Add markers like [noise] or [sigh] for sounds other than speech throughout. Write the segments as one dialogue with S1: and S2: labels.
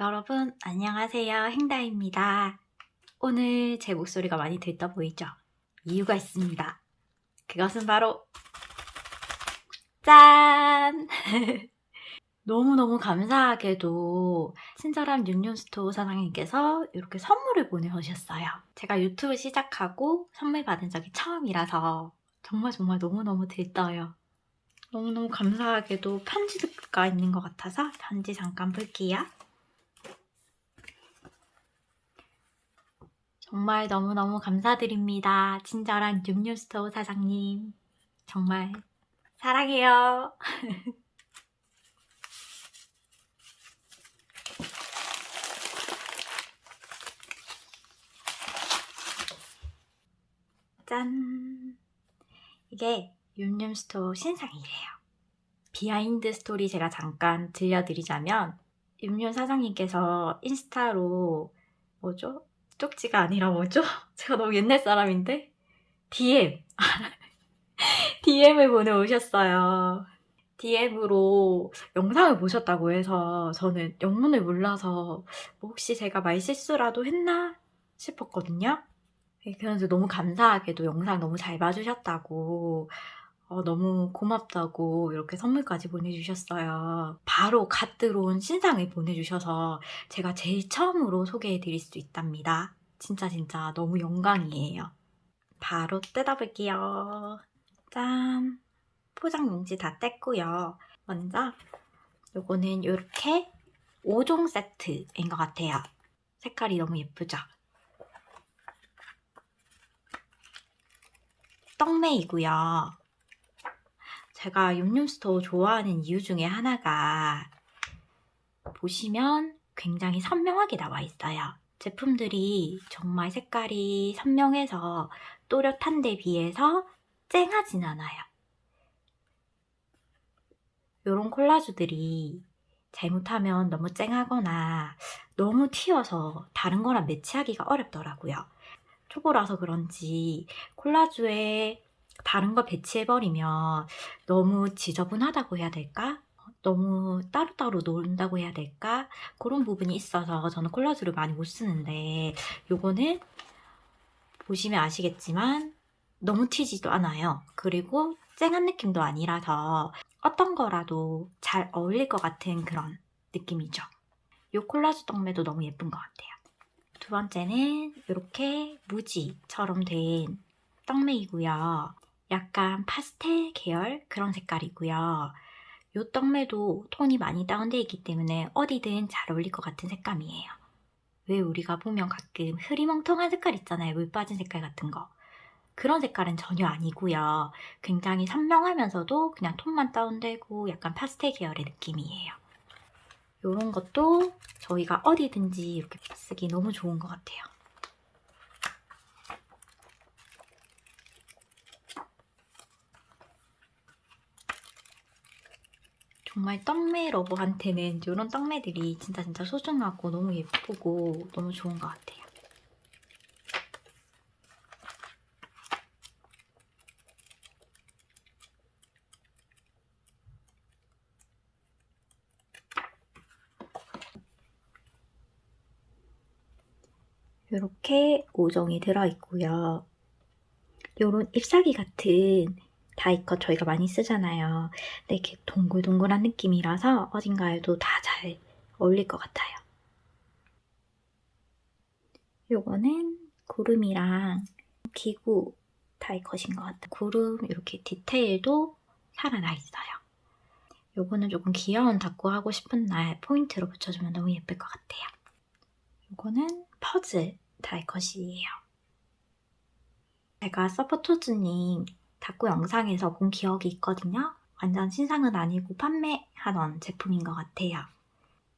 S1: 여러분, 안녕하세요. 행다입니다. 오늘 제 목소리가 많이 들떠 보이죠? 이유가 있습니다. 그것은 바로, 짠! [laughs] 너무너무 감사하게도 친절한 윤윤스토어 사장님께서 이렇게 선물을 보내오셨어요. 제가 유튜브 시작하고 선물 받은 적이 처음이라서 정말 정말 너무너무 들떠요. 너무너무 감사하게도 편지가 있는 것 같아서 편지 잠깐 볼게요. 정말 너무너무 감사드립니다. 친절한 뉴뉴스토어 사장님. 정말 사랑해요. [laughs] 짠. 이게 윤윤스토어 신상이래요. 비하인드 스토리 제가 잠깐 들려드리자면 윤윤 사장님께서 인스타로 뭐죠? 쪽지가 아니라 뭐죠? [laughs] 제가 너무 옛날 사람인데 DM [laughs] DM을 보내오셨어요. DM으로 영상을 보셨다고 해서 저는 영문을 몰라서 뭐 혹시 제가 말 실수라도 했나 싶었거든요. 네, 그래서 너무 감사하게도 영상 너무 잘 봐주셨다고 어, 너무 고맙다고 이렇게 선물까지 보내주셨어요. 바로 갓 들어온 신상을 보내주셔서 제가 제일 처음으로 소개해드릴 수 있답니다. 진짜 진짜 너무 영광이에요. 바로 뜯어볼게요. 짠! 포장 용지 다 뗐고요. 먼저 요거는 이렇게 5종 세트인 것 같아요. 색깔이 너무 예쁘죠? 떡메이고요. 제가 윤윤스토어 좋아하는 이유 중에 하나가 보시면 굉장히 선명하게 나와 있어요. 제품들이 정말 색깔이 선명해서 또렷한 데 비해서 쨍하진 않아요. 이런 콜라주들이 잘못하면 너무 쨍하거나 너무 튀어서 다른 거랑 매치하기가 어렵더라고요. 초보라서 그런지 콜라주에 다른 거 배치해버리면 너무 지저분하다고 해야 될까? 너무 따로따로 놓는다고 해야 될까? 그런 부분이 있어서 저는 콜라주를 많이 못 쓰는데 요거는 보시면 아시겠지만 너무 튀지도 않아요. 그리고 쨍한 느낌도 아니라서 어떤 거라도 잘 어울릴 것 같은 그런 느낌이죠. 요 콜라주 떡매도 너무 예쁜 것 같아요. 두 번째는 이렇게 무지처럼 된 떡매이고요. 약간 파스텔 계열 그런 색깔이고요. 요 떡매도 톤이 많이 다운되어 있기 때문에 어디든 잘 어울릴 것 같은 색감이에요. 왜 우리가 보면 가끔 흐리멍텅한 색깔 있잖아요. 물 빠진 색깔 같은 거. 그런 색깔은 전혀 아니고요. 굉장히 선명하면서도 그냥 톤만 다운되고 약간 파스텔 계열의 느낌이에요. 이런 것도 저희가 어디든지 이렇게 쓰기 너무 좋은 것 같아요. 정말 떡메 러버한테는 이런 떡메들이 진짜 진짜 소중하고 너무 예쁘고 너무 좋은 것 같아요. 이렇게 5종이 들어있고요. 요런 잎사귀 같은 다이컷 저희가 많이 쓰잖아요. 근데 이렇게 동글동글한 느낌이라서 어딘가에도 다 잘 어울릴 것 같아요. 요거는 구름이랑 기구 다이컷인 것 같아요. 구름 이렇게 디테일도 살아나 있어요. 요거는 조금 귀여운 닭구 하고 싶은 날 포인트로 붙여주면 너무 예쁠 것 같아요. 요거는 퍼즐 다이컷이에요. 제가 서포토즈님 닭구 영상에서 본 기억이 있거든요. 완전 신상은 아니고 판매하던 제품인 것 같아요.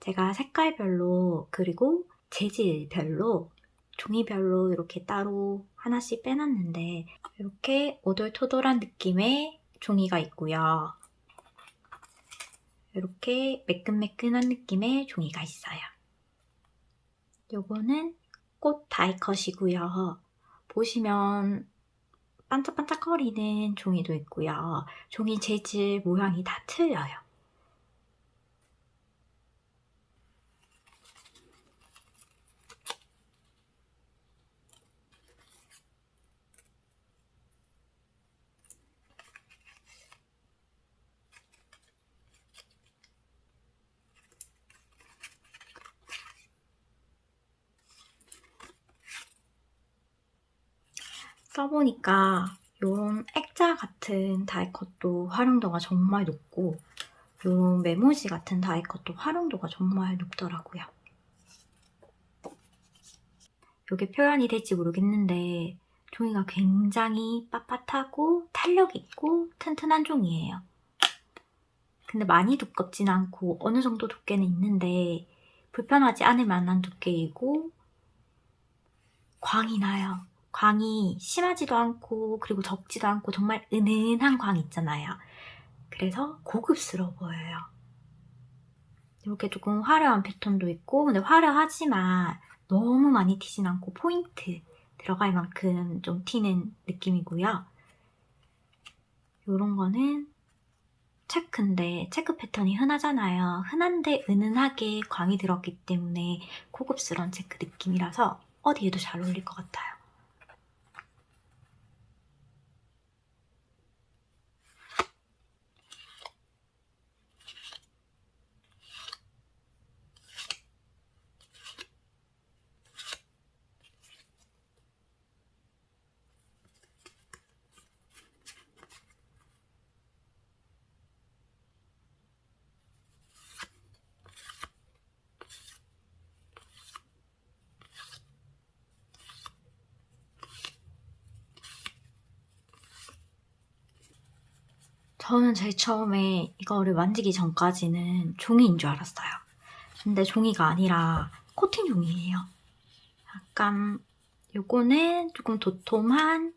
S1: 제가 색깔별로 그리고 재질별로 종이별로 이렇게 따로 하나씩 빼놨는데 이렇게 오돌토돌한 느낌의 종이가 있고요. 이렇게 매끈매끈한 느낌의 종이가 있어요. 요거는 꽃 다이컷이고요. 보시면 반짝반짝거리는 종이도 있고요. 종이 재질 모양이 다 틀려요. 써보니까 이런 액자 같은 다이컷도 활용도가 정말 높고 이런 메모지 같은 다이컷도 활용도가 정말 높더라고요. 이게 표현이 될지 모르겠는데 종이가 굉장히 빳빳하고 탄력 있고 튼튼한 종이에요. 근데 많이 두껍진 않고 어느 정도 두께는 있는데 불편하지 않을 만한 두께이고 광이 나요. 광이 심하지도 않고 그리고 적지도 않고 정말 은은한 광 있잖아요. 그래서 고급스러워 보여요. 이렇게 조금 화려한 패턴도 있고 근데 화려하지만 너무 많이 튀진 않고 포인트 들어갈 만큼 좀 튀는 느낌이고요. 이런 거는 체크인데 체크 패턴이 흔하잖아요. 흔한데 은은하게 광이 들었기 때문에 고급스러운 체크 느낌이라서 어디에도 잘 어울릴 것 같아요. 저는 제일 처음에 이거를 만지기 전까지는 종이인 줄 알았어요. 근데 종이가 아니라 코팅 종이에요. 약간 요거는 조금 도톰한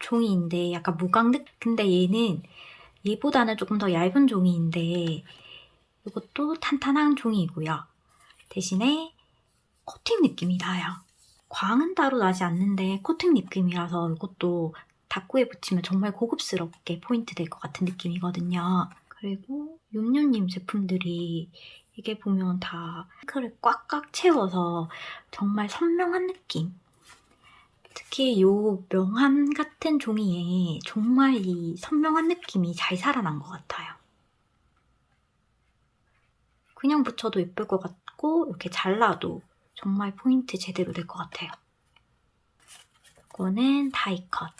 S1: 종이인데 약간 무광 느 근데 얘는 얘보다는 조금 더 얇은 종이인데 이것도 탄탄한 종이고요. 대신에 코팅 느낌이 나요. 광은 따로 나지 않는데 코팅 느낌이라서 이것도 닭구에 붙이면 정말 고급스럽게 포인트 될 것 같은 느낌이거든요. 그리고 윤유님 제품들이 이게 보면 다 핑크를 꽉꽉 채워서 정말 선명한 느낌. 특히 이 명함 같은 종이에 정말 이 선명한 느낌이 잘 살아난 것 같아요. 그냥 붙여도 예쁠 것 같고 이렇게 잘라도 정말 포인트 제대로 될 것 같아요. 이거는 다이컷.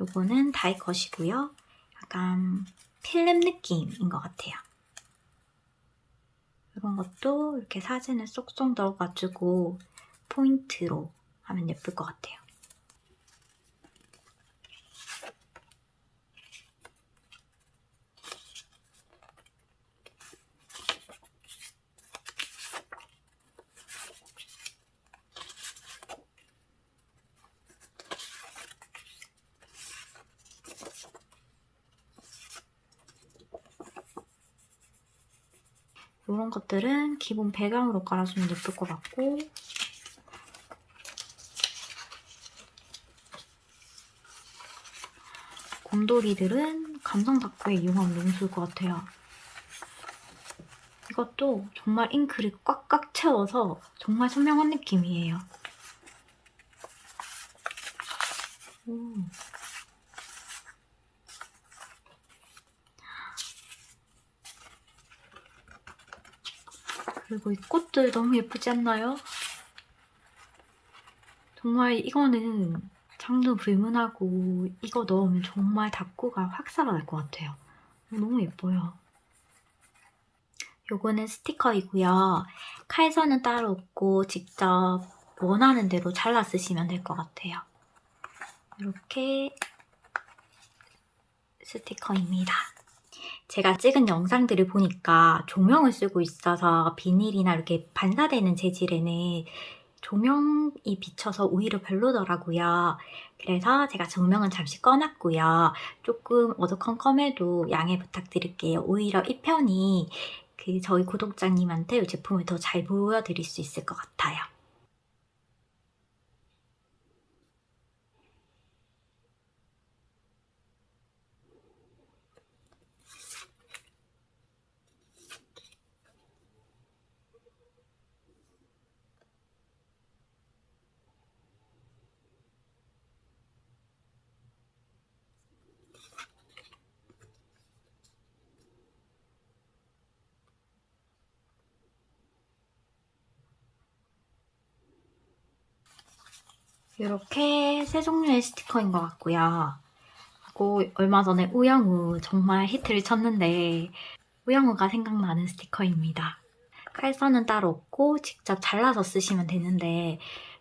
S1: 요거는 다이컷이고요. 약간 필름 느낌인 것 같아요. 이런 것도 이렇게 사진을 쏙쏙 넣어가지고 포인트로 하면 예쁠 것 같아요. 이런 것들은 기본 배경으로 깔아주면 예쁠 것 같고 곰돌이들은 감성 닦기에 이용하면 너무 좋을 것 같아요. 이것도 정말 잉크를 꽉꽉 채워서 정말 선명한 느낌이에요. 오. 그리고 이 꽃들 너무 예쁘지 않나요? 정말 이거는 장도 불문하고 이거 넣으면 정말 닭구가 확 살아날 것 같아요. 너무 예뻐요. 요거는 스티커이고요. 칼선은 따로 없고 직접 원하는 대로 잘라 쓰시면 될 것 같아요. 이렇게 스티커입니다. 제가 찍은 영상들을 보니까 조명을 쓰고 있어서 비닐이나 이렇게 반사되는 재질에는 조명이 비쳐서 오히려 별로더라고요. 그래서 제가 조명은 잠시 꺼놨고요. 조금 어두컴컴해도 양해 부탁드릴게요. 오히려 이 편이 그 저희 구독자님한테 이 제품을 더 잘 보여드릴 수 있을 것 같아요. 이렇게 세 종류의 스티커인 것 같고요. 그리고 얼마 전에 우영우 정말 히트를 쳤는데 우영우가 생각나는 스티커입니다. 깔선은 따로 없고 직접 잘라서 쓰시면 되는데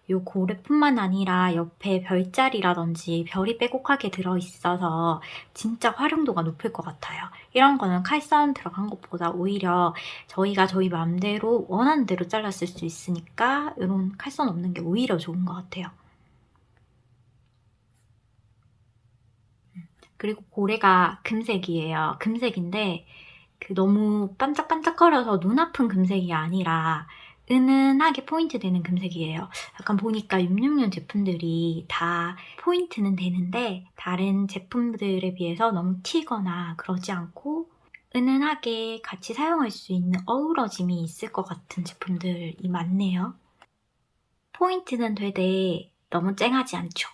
S1: 이 고래뿐만 아니라 옆에 별자리라든지 별이 빼곡하게 들어있어서 진짜 활용도가 높을 것 같아요. 이런 거는 칼싸움 들어간 것보다 오히려 저희가 저희 마음대로 원하는 대로 잘랐을 수 있으니까 이런 칼선 없는 게 오히려 좋은 것 같아요. 그리고 고래가 금색이에요. 금색인데 그 너무 반짝반짝거려서 눈 아픈 금색이 아니라 은은하게 포인트 되는 금색이에요. 약간 보니까 666 제품들이 다 포인트는 되는데 다른 제품들에 비해서 너무 튀거나 그러지 않고 은은하게 같이 사용할 수 있는 어우러짐이 있을 것 같은 제품들이 많네요. 포인트는 되되 너무 쨍하지 않죠.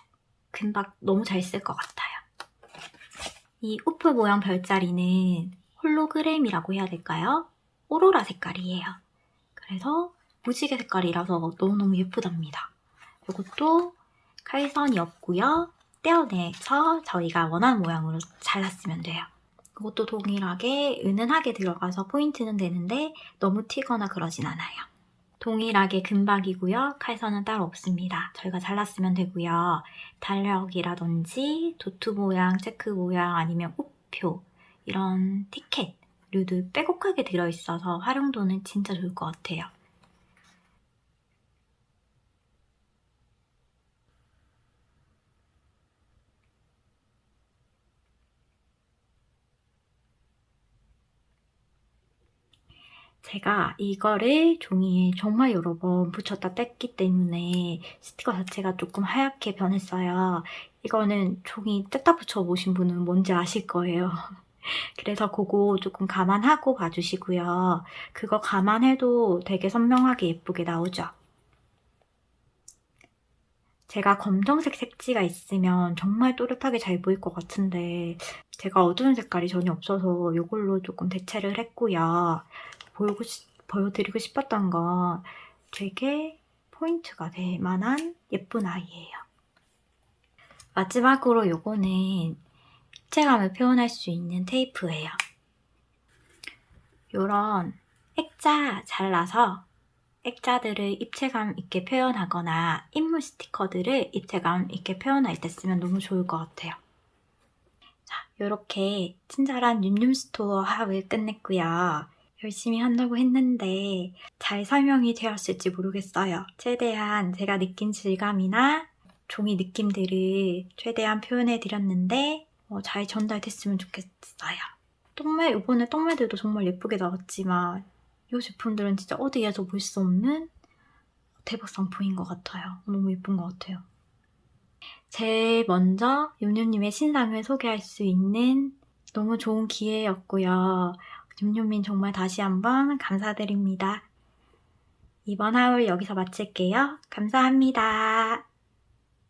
S1: 금방 너무 잘 쓸 것 같아요. 이 우프 모양 별자리는 홀로그램이라고 해야 될까요? 오로라 색깔이에요. 그래서 무지개 색깔이라서 너무너무 예쁘답니다. 이것도 칼선이 없고요. 떼어내서 저희가 원하는 모양으로 잘랐으면 돼요. 이것도 동일하게 은은하게 들어가서 포인트는 되는데 너무 튀거나 그러진 않아요. 동일하게 금박이고요. 칼선은 따로 없습니다. 저희가 잘랐으면 되고요. 달력이라든지 도트 모양, 체크 모양 아니면 우표 이런 티켓류도 빼곡하게 들어있어서 활용도는 진짜 좋을 것 같아요. 제가 이거를 종이에 정말 여러 번 붙였다 뗐기 때문에 스티커 자체가 조금 하얗게 변했어요. 이거는 종이 뗐다 붙여 보신 분은 뭔지 아실 거예요. [laughs] 그래서 그거 조금 감안하고 봐주시고요. 그거 감안해도 되게 선명하게 예쁘게 나오죠. 제가 검정색 색지가 있으면 정말 또렷하게 잘 보일 것 같은데 제가 어두운 색깔이 전혀 없어서 이걸로 조금 대체를 했고요. 보이고 싶- 보여드리고 싶었던 건 되게 포인트가 될 만한 예쁜 아이예요. 마지막으로 요거는 입체감을 표현할 수 있는 테이프예요. 요런 액자 잘라서 액자들을 입체감 있게 표현하거나 인물 스티커들을 입체감 있게 표현할 때 쓰면 너무 좋을 것 같아요. 자, 요렇게 친절한 윤윤 스토어 하울 끝냈고요. 열심히 한다고 했는데 잘 설명이 되었을지 모르겠어요. 최대한 제가 느낀 질감이나 종이 느낌들을 최대한 표현해 드렸는데 어, 잘 전달됐으면 좋겠어요. 똥매 이번에 똥매들도 정말 예쁘게 나왔지만 이 제품들은 진짜 어디에서 볼 수 없는 대박 상품인 것 같아요. 너무 예쁜 것 같아요. 제일 먼저 욤욤님의 신상을 소개할 수 있는 너무 좋은 기회였고요. 욤욤민 정말 다시 한번 감사드립니다. 이번 하울 여기서 마칠게요. 감사합니다.